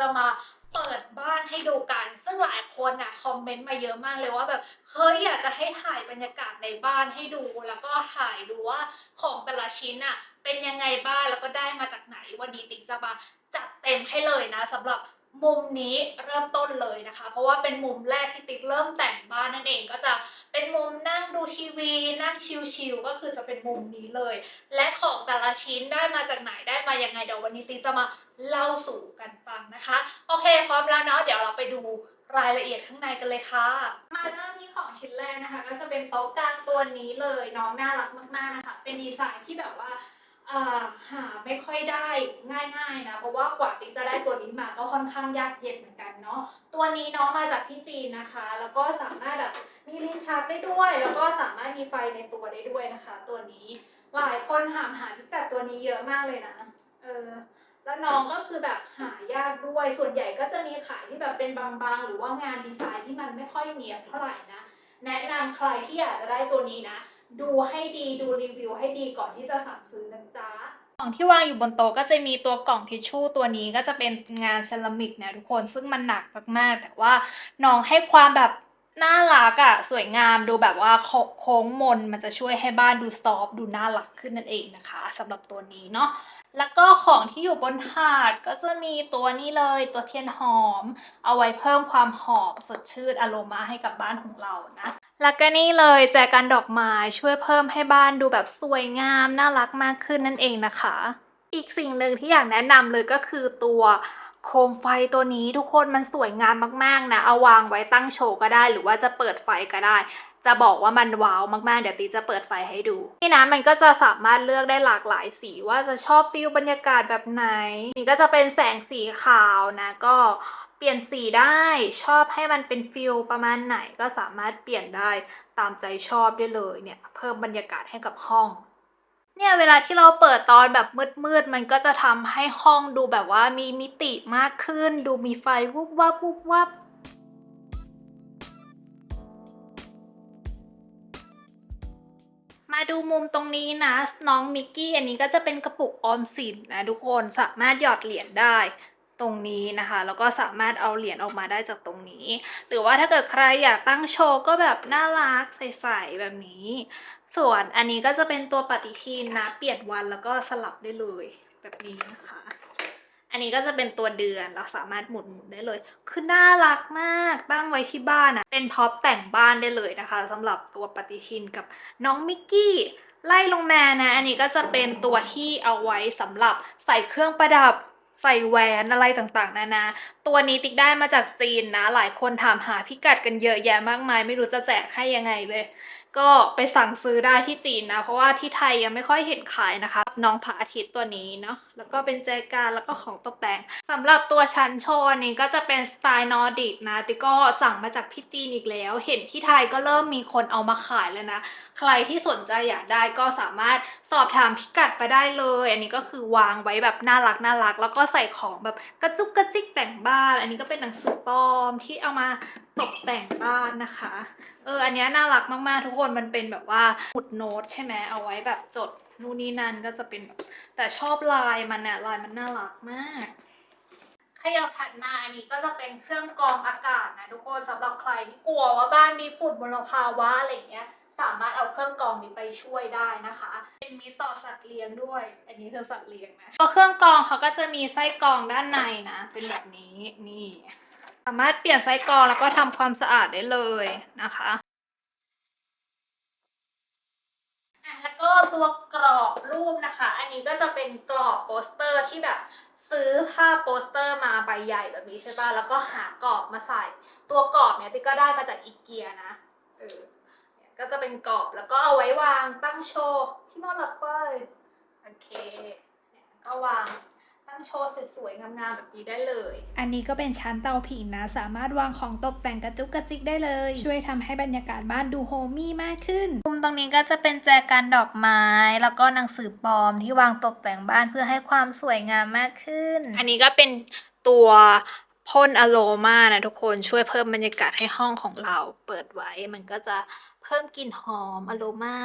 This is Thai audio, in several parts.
จะมาเปิดบ้านให้ดูกัน ซึ่งหลายคนน่ะคอมเมนต์มาเยอะมากเลยว่าแบบเฮ้ยอยากจะให้ถ่ายบรรยากาศในบ้านให้ดู แล้วก็ถ่ายดูว่าของแต่ละชิ้นน่ะเป็นยังไงบ้างแล้วก็ได้มาจากไหนวันนี้ติ๊กจะมาจัดเต็มให้เลยนะสำหรับ มุมนี้เริ่มต้นเลยนะคะ เพราะว่าเป็นมุมแรกที่ติ๊กเริ่มแต่งบ้านนั่นเอง ก็จะเป็นมุมนั่งดูทีวี นั่งชิลๆก็คือจะเป็นมุมนี้เลย และของแต่ละชิ้นได้มาจากไหนได้มายังไงเดี๋ยววันนี้ติ๊กจะมาเล่าสู่กันฟังนะคะ โอเคพร้อมแล้วเนาะเดี๋ยวเราไปดูรายละเอียดข้างในกันเลยค่ะ มาเริ่มที่ของชิ้นแรกนะคะ ก็จะเป็นโต๊ะกลางตัวนี้เลยน้องน่ารักมากๆนะคะ เป็นดีไซน์ที่แบบว่า หาไม่ค่อยได้ง่ายๆนะ เพราะว่ากว่าติ๊กจะได้ตัวนี้มาก็ค่อนข้างยากเย็นเหมือนกันเนาะตัวนี้น้องมาจากที่จีนนะคะ แล้วก็สามารถแบบมีลิ้นชักได้ด้วย แล้วก็สามารถมีไฟในตัวได้ด้วยนะคะ ตัวนี้หลายคนถามหาพิกัดตัวนี้เยอะมากเลยนะเออแล้วน้องก็คือแบบหายากด้วย ส่วนใหญ่ก็จะมีขายที่แบบเป็นบางๆ หรือว่างานดีไซน์ที่มันไม่ค่อยเนียบเท่าไหร่นะ แนะนำใครที่อยากจะได้ตัวนี้นะ ดูให้ดีดูรีวิวให้ดีก่อนที่จะสั่งซื้อนะจ๊ะของที่วางอยู่บนโต๊ะก็จะมีตัวกล่องทิชชู่ตัวนี้ก็จะเป็นงานเซรามิกนะทุกคนซึ่งมันหนักมากๆ แต่ว่าน้องให้ความแบบน่ารักอะสวยงามดูแบบว่าโค้งมนมันจะช่วยให้บ้านดูซอฟดูน่ารักขึ้นนั่นเองนะคะสำหรับตัวนี้เนาะแล้วก็ของที่อยู่บนถาดก็จะมีตัวนี้เลยตัวเทียนหอม เอาไว้เพิ่มความหอมสดชื่นอโรมาให้กับบ้านของเรานะ แล้วก็นี่เลยแจกันดอกไม้ช่วยเพิ่มให้บ้านดูแบบสวยงาม น่ารักมากขึ้นนั่นเองนะคะ อีกสิ่งหนึ่งที่อยากแนะนำเลยก็คือตัวโคมไฟตัวนี้ทุกคนมันสวยงามมากๆนะ เอาวางไว้ตั้งโชว์ก็ได้ หรือว่าจะเปิดไฟก็ได้ จะบอกว่ามันว้าวมากๆ เดี๋ยวตีจะเปิดไฟให้ดู นี่นะมันก็จะสามารถเลือกได้หลากหลายสีว่าจะชอบฟิลบรรยากาศแบบไหน นี่ก็จะเป็นแสงสีขาวนะ ก็ เปลี่ยนสีได้ชอบให้มันเป็นฟิลประมาณไหนก็สามารถเปลี่ยนได้ตามใจชอบได้เลยเนี่ยเพิ่มบรรยากาศให้กับห้องเนี่ยเวลาที่เราเปิดตอนแบบมืดๆมันก็จะทำให้ห้องดูแบบว่ามีมิติมากขึ้น ดูมีไฟวุบวับวุบวับมาดูมุมตรงนี้นะ น้องมิกกี้อันนี้ก็จะเป็นกระปุกออมสินนะทุกคนสามารถหยอดเหรียญได้ ตรงนี้นะคะ แล้วก็สามารถเอาเหรียญออกมาได้จากตรงนี้ หรือว่าถ้าเกิดใครอยากตั้งโชว์ก็แบบน่ารักใสๆแบบนี้ ส่วนอันนี้ก็จะเป็นตัวปฏิทินนะ เปลี่ยนวันแล้วก็สลับได้เลยแบบนี้นะคะ อันนี้ก็จะเป็นตัวเดือนเราสามารถหมุนหมุนได้เลย คือน่ารักมากตั้งไว้ที่บ้านอะเป็นพ็อปแต่งบ้านได้เลยนะคะสำหรับตัวปฏิทินกับน้องมิกกี้ไล่ลงมานะ อันนี้ก็จะเป็นตัวที่เอาไว้สำหรับใส่เครื่องประดับ ใส่แหวนอะไรต่างๆ นานา ตัวนี้ติ๊กได้มาจากจีนนะ หลายคนถามหาพิกัดกันเยอะแยะมากมาย ไม่รู้จะแจกให้ยังไงเลย ก็ไปสั่งซื้อได้ที่จีนนะ เพราะว่าที่ไทยยังไม่ค่อยเห็นขายนะคะ น้องพระอาทิตย์ตัวนี้เนาะแล้วก็เป็นแจกันแล้วก็ของตกแต่งสำหรับตัวชั้นโชว์นี้ก็จะเป็นสไตล์นอร์ดิกนะติก็สั่งมาจากที่จีนอีกแล้ว เห็นที่ไทยก็เริ่มมีคนเอามาขายแล้วนะ ใครที่สนใจอยากได้ก็สามารถสอบถามพิกัดไปได้เลย อันนี้ก็คือวางไว้แบบน่ารักน่ารัก แล้วก็ใส่ของแบบกระจุกกระจิกแต่งบ้าน อันนี้ก็เป็นหนังสือปลอมที่เอามา ตกแต่งบ้านนะคะ เออ อันเนี้ยน่ารักมากๆ ทุกคนมันเป็นแบบว่าหมุดโน้ตใช่ไหมเอาไว้แบบจดนู่นนี่นั่นก็จะเป็นแบบ แต่ชอบลายมันเนี่ยลายมันน่ารักมากขยับถัดมาอันนี้ก็จะเป็นเครื่องกรองอากาศนะทุกคนสำหรับใครที่กลัวว่าบ้านมีฝุ่นมลภาวะอะไรอย่างเงี้ย สามารถเอาเครื่องกรองนี้ไปช่วยได้นะคะ เป็นมีต่อสัตว์เลี้ยงด้วย อันนี้คือสัตว์เลี้ยงนะตัวเครื่องกรองเขาก็จะมีไส้กรองด้านในนะ เป็นแบบนี้นี่ สามารถเปลี่ยนไส้กรองแล้วก็ทำความสะอาดได้เลยนะคะแล้วก็ตัวกรอบรูปนะคะ อันนี้ก็จะเป็นกรอบโปสเตอร์ที่แบบซื้อภาพโปสเตอร์มาใบใหญ่แบบนี้ใช่ป่ะ แล้วก็หากรอบมาใส่ ตัวกรอบเนี่ยติ๊กก็ได้มาจากอีเกียนะเออก็จะเป็นกรอบแล้วก็เอาไว้วางตั้งโชว์ พี่มอนหลับเป้ยโอเคก็วาง ตั้งโชว์สวยๆงามๆแบบนี้ได้เลย อันนี้ก็เป็นชั้นเตาผิงนะ สามารถวางของตกแต่งกระจุกกระจิกได้เลย ช่วยทำให้บรรยากาศบ้านดูโฮมี่มากขึ้น มุมตรงนี้ก็จะเป็นแจกันดอกไม้ แล้วก็หนังสือปลอมที่วางตกแต่งบ้านเพื่อให้ความสวยงามมากขึ้น อันนี้ก็เป็นตัวพ่นอโรมานะทุกคนช่วยเพิ่มบรรยากาศให้ห้องของเราเปิดไว้ มันก็จะเพิ่มกลิ่นหอมอโรมา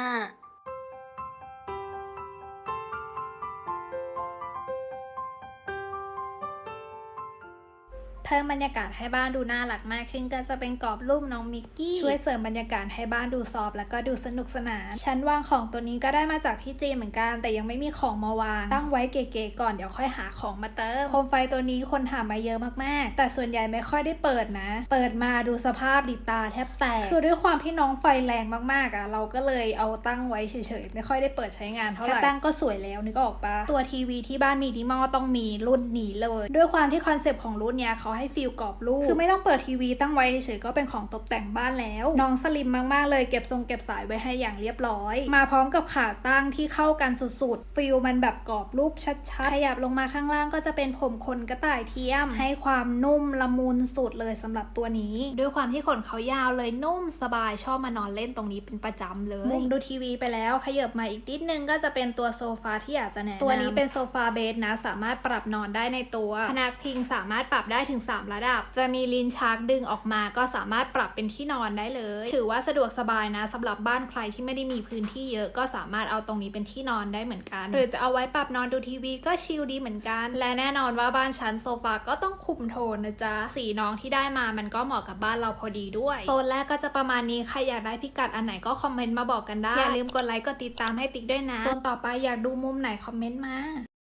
เพิ่มบรรยากาศให้บ้านดูน่ารักมากขึ้นก็จะเป็นกรอบรูปน้องมิกกี้ช่วยเสริมบรรยากาศให้บ้านดูซอฟต์แล้วก็ดูสนุกสนานชั้นวางของตัวนี้ก็ได้มาจากพี่จีเหมือนกัน แต่ยังไม่มีของมาวาง ตั้งไว้เก๋ๆก่อนเดี๋ยวค่อยหาของมาเติมโคมไฟตัวนี้คนถามมาเยอะมากๆ แต่ส่วนใหญ่ไม่ค่อยได้เปิดนะ เปิดมาดูสภาพดิตาแทบแตกคือด้วยความที่น้องไฟแรงมากๆอะเราก็เลยเอาตั้งไว้เฉยๆไม่ค่อยได้เปิดใช้งานเท่าไหร่แค่ตั้งก็สวยแล้วนึกออกปะตัวทีวีที่บ้านมีดิมอต้องมีรุ่นนี้เลย ด้วยความที่คอนเซปต์ของรุ่นเนี้ยเขาให้ฟีลกรอบรูปคือไม่ต้องเปิดทีวีตั้งไว้เฉยๆก็เป็นของตกแต่งบ้านแล้ว น้องสลิมมากๆเลยเก็บทรงเก็บสายไว้ให้อย่างเรียบร้อย มาพร้อมกับขาตั้งที่เข้ากันสุดๆฟีลมันแบบกรอบรูปชัดๆขยับลงมาข้างล่างก็จะเป็นผมขนกระต่ายเทียม ให้ความนุ่มละมุนสุดเลยสำหรับตัวนี้ ด้วยความที่ขนเขายาวเลยนุ่มสบายชอบมานอนเล่นตรงนี้เป็นประจำเลยมุมดูทีวีไปแล้วขยับมาอีกนิดนึงก็จะเป็นตัวโซฟาที่อยากจะแนะนำตัวนี้เป็นโซฟาเบสนะสามารถปรับนอนได้ในตัวพนักพิงสามารถปรับได้ถึง3 ระดับ จะมีลิ้นชักดึงออกมาก็สามารถปรับเป็นที่นอนได้เลย ถือว่าสะดวกสบายนะสำหรับบ้านใครที่ไม่ได้มีพื้นที่เยอะก็สามารถเอาตรงนี้เป็นที่นอนได้เหมือนกัน หรือจะเอาไว้ปรับนอนดูทีวีก็ชิลดีเหมือนกัน และแน่นอนว่าบ้านชั้นโซฟาก็ต้องคุมโทนนะจ๊ะ สีน้องที่ได้มามันก็เหมาะกับบ้านเราพอดีด้วย โซนแรกก็จะประมาณนี้ใครอยากได้พิกัดอันไหนก็คอมเมนต์มาบอกกันได้ อย่าลืมกดไลค์กดติดตามให้ติ๊กด้วยนะ โซนต่อไปอยากดูมุมไหนคอมเมนต์มา